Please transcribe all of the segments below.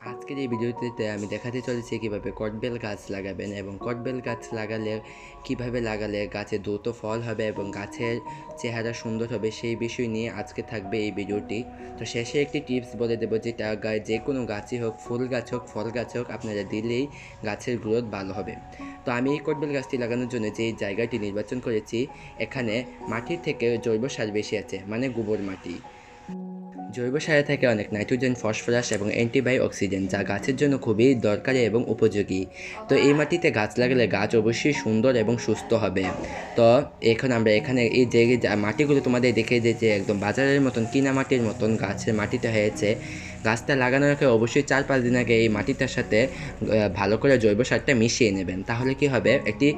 আজকের এই ভিডিওটিতে আমি দেখাতে চলেছি কীভাবে কটবেল গাছ লাগাবেন এবং কটবেল গাছ লাগালে, কীভাবে লাগালে গাছে দ্রুত ফল হবে এবং গাছের চেহারা সুন্দর হবে সেই বিষয় নিয়ে আজকে থাকবে এই ভিডিওটি। তো শেষে একটি টিপস বলে দেবো যেটা গায়ে যে কোনো গাছই হোক, ফুল গাছ হোক, ফল গাছ হোক, আপনারা দিলেই গাছের গ্রোথ ভালো হবে। তো আমি এই কটবেল গাছটি লাগানোর জন্য যে জায়গাটি নির্বাচন করেছি, এখানে মাটির থেকে জৈব সার বেশি আছে মানে গোবর মাটি। জৈব সারে থাকে অনেক নাইট্রোজেন, ফসফরাস এবং অ্যান্টিবায়ো অক্সিজেন যা গাছের জন্য খুবই দরকারি এবং উপযোগী। তো এই মাটিতে গাছ লাগালে গাছ অবশ্যই সুন্দর এবং সুস্থ হবে। তো এখন আমরা এখানে এই যে মাটিগুলো তোমাদের দেখে যে একদম বাজারের মতন, কিনা মাটির মতন গাছের মাটিতে হয়েছে। গাছটা লাগানোর আগে অবশ্যই চার পাঁচ দিন আগে এই মাটিটার সাথে ভালো করে জৈব সারটা মিশিয়ে নেবেন। তাহলে কি হবে? একটি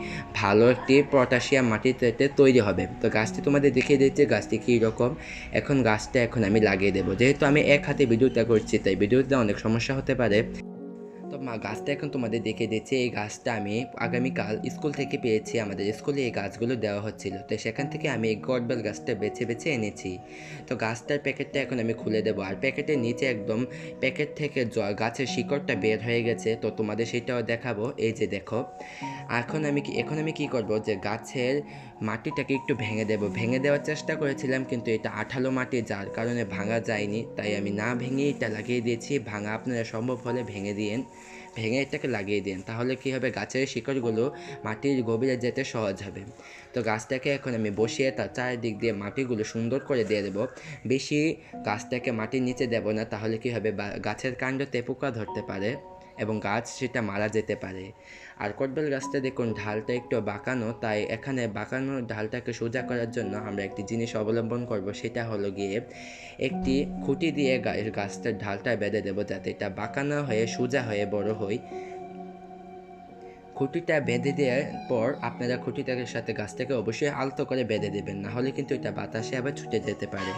ভালো একটি পটাশিয়াম মাটিতে তৈরি হবে। তো গাছটি তোমাদের দেখিয়ে দিচ্ছে গাছটি কী রকম এখন গাছটা এখন আমি লাগিয়ে দেবো যেহেতু আমি এক হাতে ভিডিওটা করছি তাই ভিডিওতে অনেক সমস্যা হতে পারে। মা গাছটা এখন তোমাদের দেখে দিচ্ছি। এই গাছটা আমি আগামীকাল স্কুল থেকে পেয়েছি। আমাদের স্কুলে এই গাছগুলো দেওয়া হচ্ছিল। তো সেখান থেকে আমি এই গডবেল গাছটা বেছে বেছে এনেছি। তো গাছটার প্যাকেটটা এখন আমি খুলে দেবো। আর প্যাকেটের নিচে একদম প্যাকেট থেকে গাছের শিকড়টা বের হয়ে গেছে। তো তোমাদের সেটাও দেখাবো। এই যে দেখো। এখন আমি কি, এখন আমি কি করব যে গাছের মাটিটাকে একটু ভেঙে দেব। ভেঙে দেওয়ার চেষ্টা করেছিলাম কিন্তু এটা আঠালো মাটি যার কারণে ভাঙা যায়নি। তাই আমি না ভেঙে এটা লাগিয়ে দিয়েছি। ভাঙা আপনারা সম্ভব হলে ভেঙে দিয়েন। ভেঙে এটাকে লাগিয়ে দিন। তাহলে কি হবে? গাছের শিকড়গুলো মাটির গভীরে যেতে সহজ হবে। তো গাছটাকে এখন আমি বসিয়ে তার চারিদিক দিয়ে মাটিগুলো সুন্দর করে দিয়ে দেবো। বেশি গাছটাকে মাটির নিচে দেব না, তাহলে কি হবে? গাছের কাণ্ডতে পোকা ধরতে পারে। এবং গাছ সেটা মারা যেতে পারে। আর কটবেল গাছটা দেখুন, ঢালটা একটু বাঁকানো, তাই এখানে বাঁকানো ঢালটাকে সোজা করার জন্য আমরা একটি জিনিস অবলম্বন করব, সেটা হলো গিয়ে একটি খুঁটি দিয়ে গাছটার ঢালটা বেঁধে দেবো যাতে এটা বাঁকানো হয়ে, সোজা হয়ে বড় হয় খুঁটিটা বেঁধে দেওয়ার পর আপনারা খুঁটিটার সাথে গাছটাকে অবশ্যই আলতো করে বেঁধে দেবেন, না হলে কিন্তু এটা বাতাসে আবার ছুটে যেতে পারে।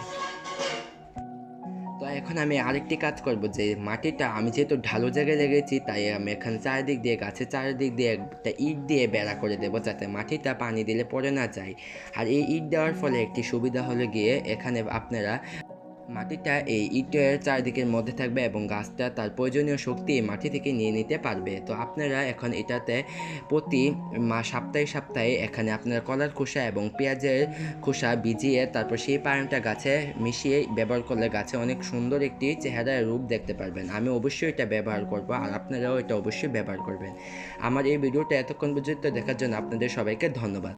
এখন আমি আরেকটি কাজ করব, যে মাটিটা আমি যেহেতু ঢালু জায়গায় লেগেছি, তাই আমি এখানে চারিদিক দিয়ে, গাছের চারিদিক দিয়ে একটা ইট দিয়ে বেড়া করে দেবো, যাতে মাটিটা পানি দিলে পড়ে না যায়। আর এই ইট দেওয়ার ফলে একটি সুবিধা হলো গিয়ে এখানে আপনারা মাটিটা এই ইটের চারিদিকের মধ্যে থাকবে এবং গাছটা তার প্রয়োজনীয় শক্তি মাটি থেকে নিয়ে নিতে পারবে। তো আপনারা এখন এটাতে প্রতি মা, সপ্তাহে সপ্তাহে এখানে আপনারা কলার খোসা এবং পেঁয়াজের খোসা ভিজিয়ে তারপর সেই পানিটা গাছে মিশিয়ে ব্যবহার করলে গাছে অনেক সুন্দর একটি চেহারার রূপ দেখতে পারবেন। আমি অবশ্যই এটা ব্যবহার করব আর আপনারাও এটা অবশ্যই ব্যবহার করবেন। আমার এই ভিডিওটা এতক্ষণ পর্যন্ত দেখার জন্য আপনাদের সবাইকে ধন্যবাদ।